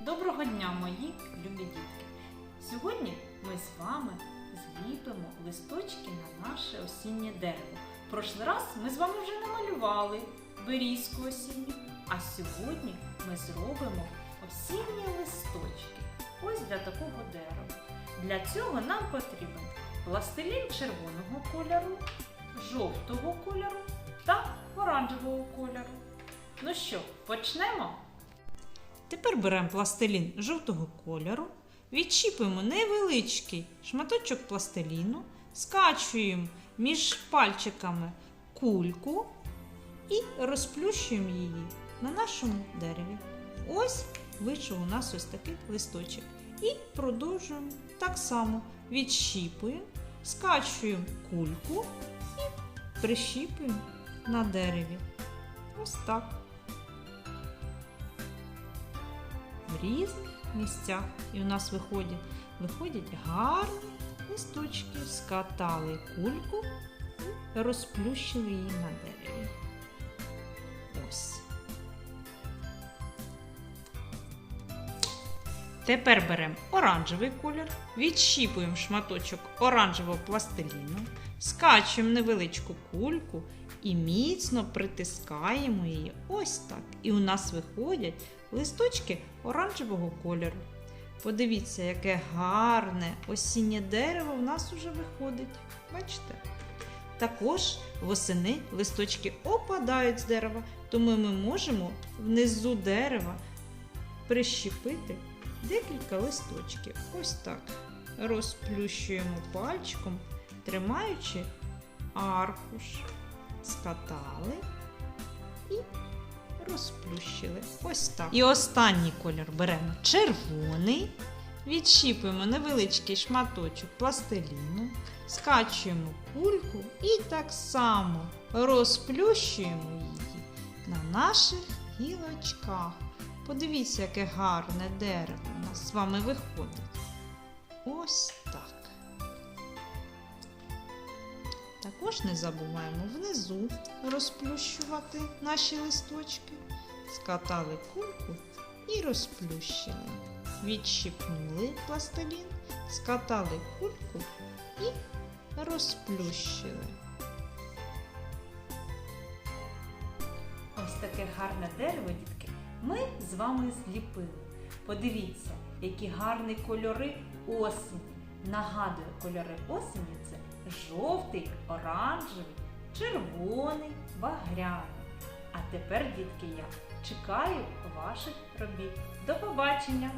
Доброго дня, мої любі дітки! Сьогодні ми з вами зліпимо листочки на наше осіннє дерево. Прошлий раз ми з вами вже намалювали берізку осінню, а сьогодні ми зробимо осінні листочки. Ось для такого дерева. Для цього нам потрібен пластилін червоного кольору, жовтого кольору та оранжевого кольору. Ну що, почнемо? Тепер беремо пластилін жовтого кольору, відчіпуємо невеличкий шматочок пластиліну, скачуємо між пальчиками кульку і розплющуємо її на нашому дереві. Ось вийшов у нас ось такий листочок. І продовжуємо так само відщіпуємо, скачуємо кульку і прищіпуємо на дереві. Ось так. В різних місцях. І у нас виходять, виходять гарні листочки, скатали кульку і розплющили її на дереві. Ось. Тепер беремо оранжевий колір, відщіпуємо шматочок оранжевого пластиліну, скачуємо невеличку кульку і міцно притискаємо її ось так. І у нас виходять листочки оранжевого кольору. Подивіться, яке гарне осіннє дерево в нас уже виходить. Бачите? Також восени листочки опадають з дерева, тому ми можемо внизу дерева прищепити декілька листочків. Ось так. Розплющуємо пальчиком, тримаючи аркуш, скатали і розплющили. Ось так. І останній колір беремо червоний, відщіпуємо невеличкий шматочок пластиліну, скачуємо кульку і так само розплющуємо її на наших гілочках. Подивіться, яке гарне дерево у нас з вами виходить. Ось так. Також не забуваємо внизу розплющувати наші листочки. Скатали кульку і розплющили. Відщипнули пластилін, скатали кульку і розплющили. Таке гарне дерево, дітки, ми з вами зліпили. Подивіться, які гарні кольори осені. Нагадую, кольори осені це жовтий, оранжевий, червоний, багряний. А тепер, дітки, я чекаю ваших робіт. До побачення!